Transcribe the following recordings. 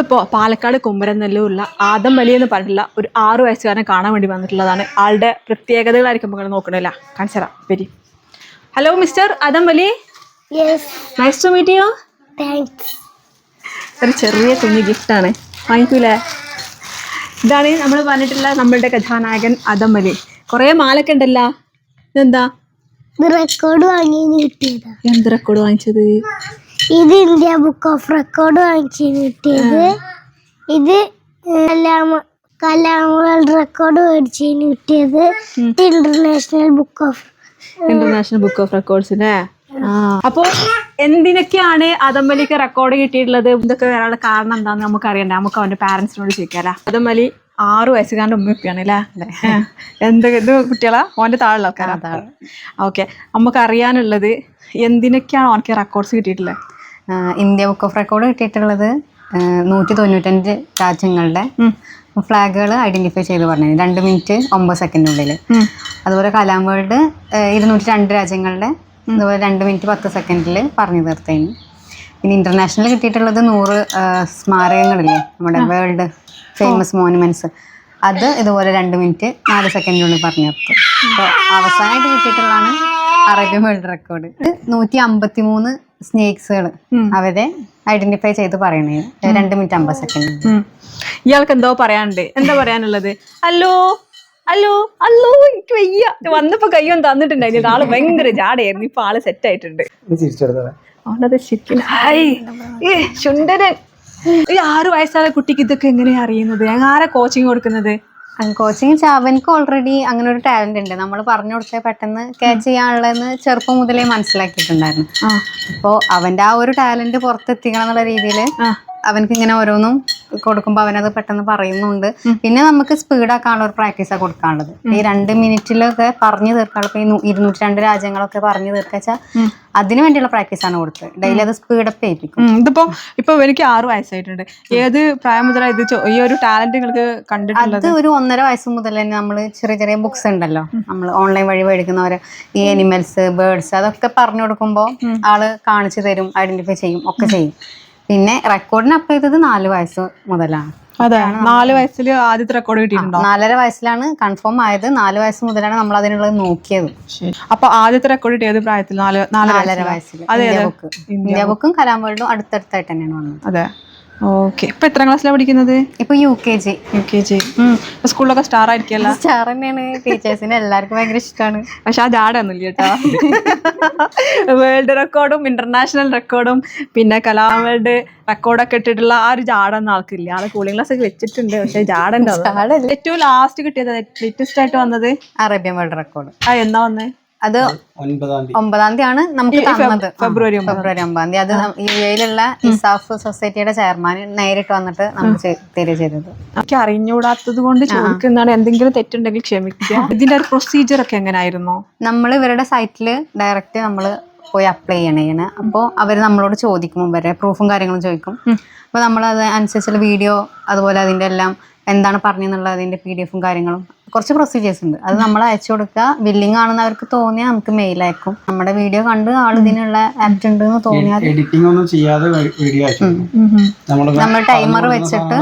നമ്മളിപ്പോ പാലക്കാട് കുമരനെല്ലൂരിലുള്ള ആദം വലി എന്ന് പറഞ്ഞിട്ടുള്ള ഒരു ആറു വയസ്സുകാരനെ കാണാൻ വേണ്ടി വന്നിട്ടുള്ളതാണ്. ആളുടെ പ്രത്യേകതകളായിരിക്കും നിങ്ങൾ നോക്കണില്ല കാണിച്ചറാം വരി. ഹലോ മിസ്റ്റർ ആദം വലി നൈസ് ടു മീറ്റ് യു. ഒരു ചെറിയ കുഞ്ഞു ഗിഫ്റ്റാണ് വാങ്ങിക്കൂലേ? ഇതാണ് നമ്മൾ പറഞ്ഞിട്ടുള്ള നമ്മളുടെ കഥാനായകൻ ആദം വലി കുറേ മാലൊക്കെ ഉണ്ടല്ലോ. ഇതെന്താ? ഇത് റെക്കോർഡ് വാങ്ങി എന്ത് റെക്കോർഡ് വാങ്ങിച്ചത്? ഇത് ഇന്ത്യ ബുക്ക് ഓഫ് റെക്കോർഡ് വാങ്ങിച്ചു കിട്ടിയത്. ഇത് കലാമ കലാം വേൾഡ് റെക്കോർഡ് മേടിച്ചു കിട്ടിയത് ഇത് international book of international book of റെക്കോർഡ്സിനെ അപ്പോ എന്തിനൊക്കെയാണ് അതമ്മലിക്ക് റെക്കോർഡ് കിട്ടിയിട്ടുള്ളത്? ഇതൊക്കെ വരാനുള്ള കാരണം എന്താന്ന് നമുക്ക് അറിയണ്ട നമുക്ക് അവന്റെ പാരന്റ്സിനോട് ചോദിക്കാല്ലേ അതമ്മലി ആറു വയസ്സുകാരന്റെ ഉമ്മയൊക്കെയാണ് അല്ലേ എന്ത് ഇത് കുട്ടികളാ? ഓന്റെ താഴെയുള്ള ആൾക്കാരാണ് ഓക്കെ. നമുക്ക് അറിയാനുള്ളത് എന്തിനൊക്കെയാണ് ഓനക്ക് റെക്കോർഡ്സ് കിട്ടിയിട്ടുള്ളത്? ഇന്ത്യ ബുക്ക് ഓഫ് റെക്കോർഡ് കിട്ടിയിട്ടുള്ളത് നൂറ്റി തൊണ്ണൂറ്റഞ്ച് രാജ്യങ്ങളുടെ ഫ്ലാഗുകൾ ഐഡന്റിഫൈ ചെയ്ത് പറഞ്ഞു രണ്ട് മിനിറ്റ് ഒമ്പത് സെക്കൻഡിനുള്ളിൽ അതുപോലെ കലാം വേൾഡ് ഇരുന്നൂറ്റി രണ്ട് രാജ്യങ്ങളുടെ അതുപോലെ രണ്ട് മിനിറ്റ് പത്ത് സെക്കൻഡിൽ പറഞ്ഞു തീർത്തേന് പിന്നെ ഇന്റർനാഷണൽ കിട്ടിയിട്ടുള്ളത് നൂറ് സ്മാരകങ്ങളില്ലേ? നമ്മുടെ വേൾഡ് ഫേമസ് മോണുമെന്റ്സ് അത് ഇതുപോലെ രണ്ട് മിനിറ്റ് നാല് സെക്കൻഡിനുള്ളിൽ പറഞ്ഞു തീർത്തു. അപ്പോൾ അവസാനമായിട്ട് കിട്ടിയിട്ടുള്ളതാണ് അറേബ്യൻ വേൾഡ് റെക്കോർഡ്. നൂറ്റി അമ്പത്തി മൂന്ന് സ്നേക്സുകൾ അവരെ ഐഡന്റിഫൈ ചെയ്ത് പറയണേ. രണ്ട് മിനിറ്റ് അമ്പത് സെക്കൻഡ്. ഇയാൾക്ക് എന്തോ പറയാനുണ്ട്. എന്താ പറയാനുള്ളത്? അല്ലോ അല്ലോ അല്ലോ എനിക്ക് വയ്യ. വന്നപ്പോ കയ്യൊന്നും തന്നിട്ടുണ്ടായിരുന്നു. ആൾ ഭയങ്കര ജാടയായിരുന്നു. ഇപ്പൊ ആൾ സെറ്റ് ആയിട്ടുണ്ട്. അവനത് ശരിക്കും. ഹായ്. ഏ ശുണ്ടരൻ ഈ ആറു വയസ്സായ കുട്ടിക്ക് ഇതൊക്കെ എങ്ങനെയാ അറിയുന്നത്? ഞാൻ ആരാ കോച്ചിങ് കൊടുക്കുന്നത്? കോച്ചിങ് അവനക്ക് ഓൾറെഡി അങ്ങനെ ഒരു ടാലന്റ് ഉണ്ട്. നമ്മൾ പറഞ്ഞു കൊടുത്താൽ പെട്ടെന്ന് ക്യാച്ച് ചെയ്യാനുള്ളതെന്ന് ചെറുപ്പം മുതലേ മനസ്സിലാക്കിയിട്ടുണ്ടായിരുന്നു. അപ്പോ അപ്പോൾ അവന്റെ ആ ഒരു ടാലന്റ് പുറത്തെത്തിക്കണം എന്നുള്ള രീതിയിൽ അവനക്ക് ഇങ്ങനെ ഓരോന്നും കൊടുക്കുമ്പോൾ അവനത് പെട്ടെന്ന് പറയുന്നുണ്ട്. പിന്നെ നമുക്ക് സ്പീഡാക്കാനുള്ള ഒരു പ്രാക്ടീസാണ് കൊടുക്കാനുള്ളത്. ഈ രണ്ട് മിനിറ്റിലൊക്കെ പറഞ്ഞു തീർക്കാനുള്ള ഇരുന്നൂറ്റി രണ്ട് രാജ്യങ്ങളൊക്കെ പറഞ്ഞു തീർക്കാച്ചാൽ അതിനു വേണ്ടിയുള്ള പ്രാക്ടീസ് ആണ് കൊടുത്തത്. ഡെയിലി അത് സ്പീഡപ്പ് ചെയ്യിപ്പിക്കും ഇതിപ്പോ ഇപ്പൊ എനിക്ക് ആറു വയസ്സായിട്ടുണ്ട്. ഏത് പ്രായം മുതലാണ് ഇത് ഈ ഒരു ടാലന്റ് നിങ്ങൾക്ക് കണ്ടിട്ടുള്ളത്? അത് ഒരു ഒന്നര വയസ്സ് മുതൽ തന്നെ നമ്മൾ ചെറിയ ചെറിയ ബുക്സ് ഉണ്ടല്ലോ. നമ്മൾ ഓൺലൈൻ വഴി മേടിക്കുന്നവര്. ഈ അനിമൽസ് ബേർഡ്സ് അതൊക്കെ പറഞ്ഞു കൊടുക്കുമ്പോൾ ആൾ കാണിച്ചു തരും ഐഡന്റിഫൈ ചെയ്യും ഒക്കെ ചെയ്യും. പിന്നെ റെക്കോർഡിന് അപ്പ് ചെയ്തത് നാല് വയസ്സ് മുതലാണ്. അതെ നാല് വയസ്സിൽ ആദ്യത്തെ റെക്കോർഡ് കിട്ടിയിട്ടുണ്ടോ? നാലര വയസ്സിലാണ് കൺഫേം ആയത്. നാല് വയസ്സ് മുതലാണ് നമ്മൾ അതിനുള്ളത് നോക്കിയത്. അപ്പൊ ആദ്യത്തെ റെക്കോർഡ് കിട്ടിയത് പ്രായത്തിൽ നാല് നാല് നാലര വയസ്സിൽ ഇന്ത്യ ബുക്കും കലാം വേൾഡും അടുത്തടുത്തായിട്ട് തന്നെയാണ് വന്നത്. അതെ. ഓക്കെ ഇപ്പൊ എത്ര ക്ലാസ്സിലാണ് പഠിക്കുന്നത്? ഇപ്പൊ U K G U K G സ്കൂളിലൊക്കെ സ്റ്റാർ ആയിരിക്കല്ല സ്റ്റാർ തന്നെയാണ് ടീച്ചേഴ്സിന് എല്ലാവർക്കും ഭയങ്കര ഇഷ്ടമാണ് പക്ഷെ ആ ജാടൊന്നുമില്ല കേട്ടോ. വേൾഡ് റെക്കോർഡും ഇന്റർനാഷണൽ റെക്കോർഡും പിന്നെ കലാ വേൾഡ് റെക്കോർഡൊക്കെ ഇട്ടിട്ടുള്ള ആ ഒരു ജാടൊന്നും ആൾക്കില്ല. ആൾ കൂളിംഗ് ക്ലാസ് ഒക്കെ വെച്ചിട്ടുണ്ട്. പക്ഷെ ജാടുണ്ടോ ഏറ്റവും ലാസ്റ്റ് കിട്ടിയത് ലേറ്റസ്റ്റ് ആയിട്ട് വന്നത്? Arabian world record. ആ എന്നാ വന്നേ? അത് ഒമ്പതാം തീയതിയാണ് നമുക്ക് തന്നത്. ഫെബ്രുവരി ഒമ്പത്. ഫെബ്രുവരി ഒമ്പതാം തീയതി. അത് യു എയിലുള്ള ഇസാഫ് സൊസൈറ്റിയുടെ ചെയർമാൻ നേരിട്ട് വന്നിട്ട് നമുക്ക് തെരുവ് തരിക ചെയ്തത് എനിക്ക് അറിഞ്ഞുകൂടാത്തത് കൊണ്ട് ചോദിക്കുന്നതാണ് എന്തെങ്കിലും തെറ്റുണ്ടെങ്കിൽ ക്ഷമിക്കുക. ഇതിന്റെ ഒരു പ്രൊസീജിയർ ഒക്കെ എങ്ങനെയായിരുന്നു നമ്മൾ ഇവരുടെ സൈറ്റിൽ ഡയറക്റ്റ് നമ്മൾ പോയി അപ്ലൈ ചെയ്യണേന് അപ്പോൾ അവർ നമ്മളോട് ചോദിക്കും വരെ പ്രൂഫും കാര്യങ്ങളും ചോദിക്കും. അപ്പോൾ നമ്മൾ അത് അനുസരിച്ചുള്ള വീഡിയോ അതുപോലെ അതിന്റെ എല്ലാം എന്താണ് പറഞ്ഞെന്നുള്ള അതിന്റെ പി ഡി എഫും കാര്യങ്ങളും കുറച്ച് പ്രൊസീജിയേഴ്സ് ഉണ്ട്. അത് നമ്മൾ അയച്ചു കൊടുക്കുക. ബില്ലിംഗ് ആണെന്ന് അവർക്ക് തോന്നിയാൽ നമുക്ക് മെയിൽ അയക്കും. നമ്മുടെ വീഡിയോ കണ്ട് ആൾ ഇതിനുള്ള ആപ്റ്റ് ഉണ്ട് എന്ന് തോന്നിയാൽ എഡിറ്റിംഗ് ഒന്നും ചെയ്യാതെ വീഡിയോ നമ്മൾ ടൈമർ വെച്ചിട്ട്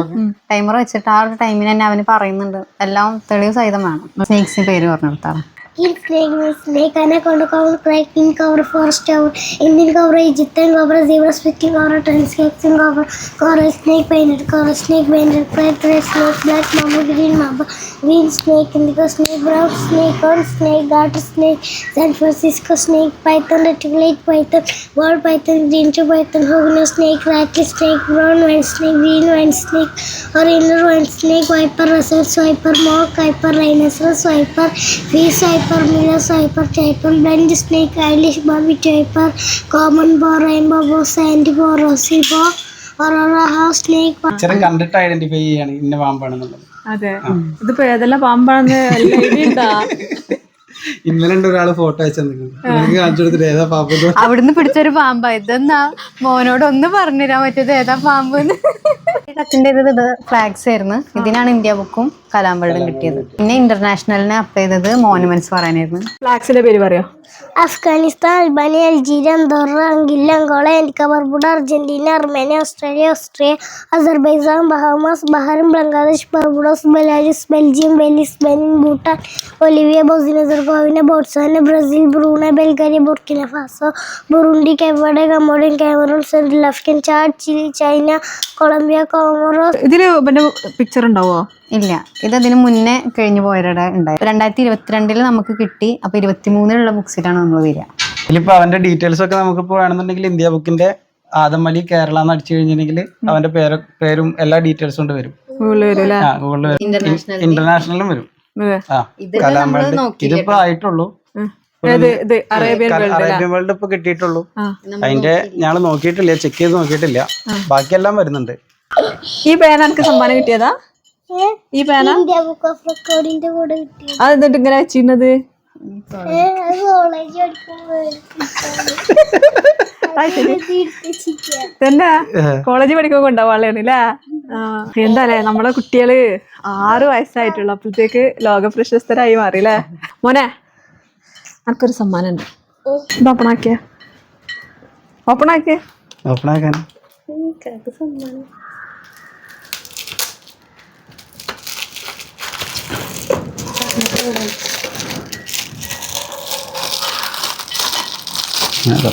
ടൈമർ വെച്ചിട്ട് ആ ഒരു ടൈമിന് തന്നെ അവന് പറയുന്നുണ്ട്. എല്ലാം തെളിവ് സഹിതം വേണം സ്നേക്സിന് പേര് പറഞ്ഞു കൊടുത്താണ് kills snake snake anaconda cobra krait king cobra forest cobra Indian cobra Egyptian cobra zebra spitting cobra transcription cobra cobra snake banded cobra snake banded krait red snake black mamba green mamba green snake, indigo snake, brown snake, horn snake, garter snake, San Francisco snake, python, reticulated python, ball python, green tree python, hognose snake, rattlesnake, brown wine snake, green wine snake, orange wine snake, viper, russell, swiper, mock, viper, rhinoceros, viper, fish, viper, miller viper, viper viper snake, snake eyelash viper, viper common rainbow rainbow boa sand rosy rosy boa house കണ്ടിട്ട് identify ചെയ്യാണ് ഇന്ന പാമ്പാണെന്നുള്ളത്. അതെ. ഇതിപ്പോ ഏതെല്ലാം പാമ്പാണെന്ന്? ഇന്നലെ ഒരാൾ photo അയച്ചു. അവിടുന്ന് പിടിച്ചൊരു പാമ്പാ. ഇതെന്നാ? മോനോട് ഒന്ന് പറഞ്ഞുതരാൻ പറ്റിയത് ഏതാ പാമ്പ് അച്ഛന്റെ ഇത് ഫ്ലാഗ്സ് ആയിരുന്നു. ഇതിനാണ് ഇന്ത്യ ബുക്കും കലാം വേൾഡും കിട്ടിയത്. പിന്നെ ഇന്റർനാഷണലിനെ അപ്പ് ചെയ്തത് മോണുമെന്റ്സ് പറയാനായിരുന്നു. ഫ്ലാഗ്സിന്റെ പേര് പറയോ? Afghanistan Albania Algeria Andorra Anguilla Angola Antigua Barbuda Argentina Armenia Australia Austria Azerbaijan Bahamas Bahrain Bangladesh Barbados Belarus Belgium Belize Benin Bhutan Bolivia Bosnia and Herzegovina Botswana Brazil Brunei Bulgaria Burkina Faso Burundi Cabo Verde Cambodia Cameroon Central African Chad Chile China Colombia Comoros ഇതിൽ picture ഉണ്ടാവോ? ഇല്ല. ഇത് അതിന് മുന്നേ കഴിഞ്ഞു പോയവരുടെ ഉണ്ടായി രണ്ടായിരത്തി ഇരുപത്തിരണ്ടിൽ നമുക്ക് കിട്ടി. അപ്പൊ ഇരുപത്തിമൂന്നിലുള്ള ബുക്സിലാണ് നമ്മൾ വരിക. ഇനിയിപ്പോ അവന്റെ ഡീറ്റെയിൽസ് ഒക്കെ നമുക്ക് നമുക്കിപ്പോ വേണമെന്നുണ്ടെങ്കിൽ ഇന്ത്യ ബുക്കിന്റെ ആദം അലി കേരള എന്ന് അടിച്ചു കഴിഞ്ഞിട്ടുണ്ടെങ്കിൽ അവന്റെ പേര് പേരും എല്ലാ ഡീറ്റെയിൽസും കൊണ്ട് വരും. ഇന്റർനാഷണലും വരും ഇതിപ്പോ ആയിട്ടുള്ളൂ. അറേബ്യൻ വേൾഡ് അറേബ്യൻ വേൾഡ് ഇപ്പൊ കിട്ടിയിട്ടുള്ളൂ. അതിന്റെ ഞങ്ങൾ നോക്കിയിട്ടില്ല ചെക്ക് ചെയ്ത് നോക്കിയിട്ടില്ല. ബാക്കിയെല്ലാം വരുന്നുണ്ട്. ഈ പേന എനിക്ക് സമ്മാനം കിട്ടിയതാ? ഈ പേന? അത് എന്നിട്ട് ഇങ്ങനെ വെച്ചിരുന്നത് തന്നെ? കോളേജ് പഠിക്കുമ്പോ ഉണ്ടാവാളാണ് അല്ലേ എന്താല്ലേ നമ്മളെ കുട്ടികൾ ആറ് വയസ്സായിട്ടുള്ളു. അപ്പോഴത്തേക്ക് ലോക പ്രശസ്തരായി മാറി അല്ലേ മോനെ എനിക്കൊരു സമ്മാനം ഉണ്ട് ഇത് ഓപ്പൺ ആക്കിയ. ഓപ്പൺ ആക്കിയ. ഓപ്പൺ ആക്കാൻ. അതെ.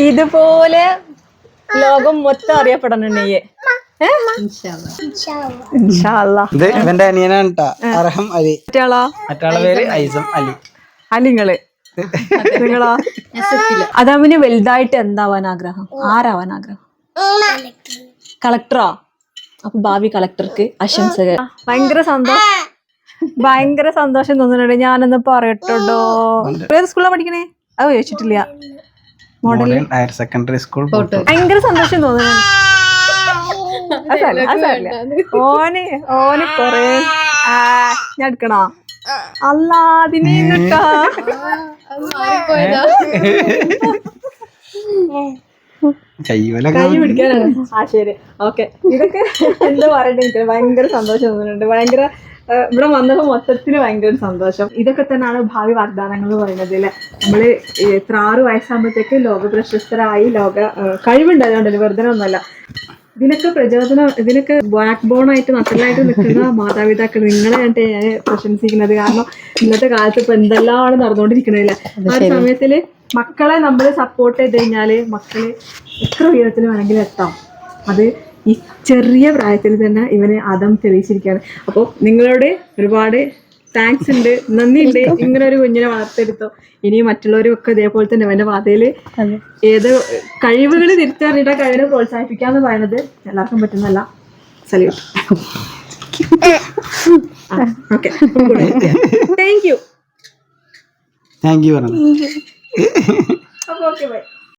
ഇതുപോലെ ലോകം മൊത്തം അറിയപ്പെടണേ ഇൻഷാല്ലാ ഇത് ഇവന്റെ അനിയനാണ് ട്ടാ. അർഹം അലി. മറ്റാളോ മറ്റാളെ പേര് ഐസം അലി. അലിങ്ങൾ. നിങ്ങളോ? അതവന് വലുതായിട്ട് എന്താവാൻ ആഗ്രഹം? ആരാവാൻ ആഗ്രഹം? കളക്ടറോ? അപ്പൊ ഭാവി കളക്ടർക്ക് ആശംസകൾ. ഭയങ്കര സന്തോഷം. ഭയങ്കര സന്തോഷം തോന്നുന്നുണ്ട്. ഞാനൊന്ന് പറയട്ടോ ഏത് സ്കൂളിലാണ് പഠിക്കണേ? അത് ചോദിച്ചിട്ടില്ല. മോഡൽ. ഹയർ സെക്കൻഡറി സ്കൂൾ ഭയങ്കര സന്തോഷം തോന്നുന്നു അതല്ല അതല്ല ഓന് ഓന് കൊറേ. ആ ഞാൻ എടുക്കണോ? അല്ലാതിനെ കേട്ടാ കൈ പിടിക്കാനാണ്. ആ ശരി. ഓക്കെ. ഇതൊക്കെ എന്താ പറയണ്ടെങ്കിൽ എനിക്ക്? ഭയങ്കര സന്തോഷം തോന്നുന്നുണ്ട്. ഭയങ്കര ഇവിടെ വന്നത് മൊത്തത്തിൽ ഭയങ്കര സന്തോഷം. ഇതൊക്കെ തന്നെയാണ് ഭാവി വാഗ്ദാനങ്ങൾ എന്ന് പറയുന്നത് അല്ലേ? നമ്മൾ എത്ര ആറ് വയസ്സാകുമ്പോഴത്തേക്ക് ലോക പ്രശസ്തരായി ലോക കഴിവുണ്ട് അതുകൊണ്ടല്ലേ വെറുതെ ഒന്നല്ല ഇതിനൊക്കെ പ്രചോദനം ഇതിനൊക്കെ ബാക്ക് ബോൺ ആയിട്ട് നട്ടലായിട്ട് നിൽക്കുന്ന മാതാപിതാക്കൾ നിങ്ങളെ ഞാൻ ഞാൻ പ്രശംസിക്കുന്നത് കാരണം ഇന്നത്തെ കാലത്ത് ഇപ്പൊ എന്തെല്ലാമാണ് നടന്നുകൊണ്ടിരിക്കണില്ല ആ ഒരു സമയത്തിൽ മക്കളെ നമ്മൾ സപ്പോർട്ട് ചെയ്ത് കഴിഞ്ഞാൽ മക്കൾ എത്ര ഉയരത്തിൽ വേണമെങ്കിലും എത്താം. അത് ഈ ചെറിയ പ്രായത്തിൽ തന്നെ ഇവനെ അതം തെളിയിച്ചിരിക്കുകയാണ്. അപ്പോൾ നിങ്ങളോട് ഒരുപാട് താങ്ക്സ് ഉണ്ട് നന്ദിയുണ്ട്. ഇങ്ങനെ ഒരു കുഞ്ഞിനെ വളർത്തെടുത്തോ ഇനി മറ്റുള്ളവരും ഒക്കെ ഇതേപോലെ തന്നെ അവന്റെ പാതയിൽ ഏത് കഴിവുകൾ തിരിച്ചറിഞ്ഞിട്ട് ആ കഴിവിനെ പ്രോത്സാഹിപ്പിക്കാന്ന് പറയുന്നത് എല്ലാവർക്കും പറ്റുന്നല്ല salute okay thank you thank you okay bye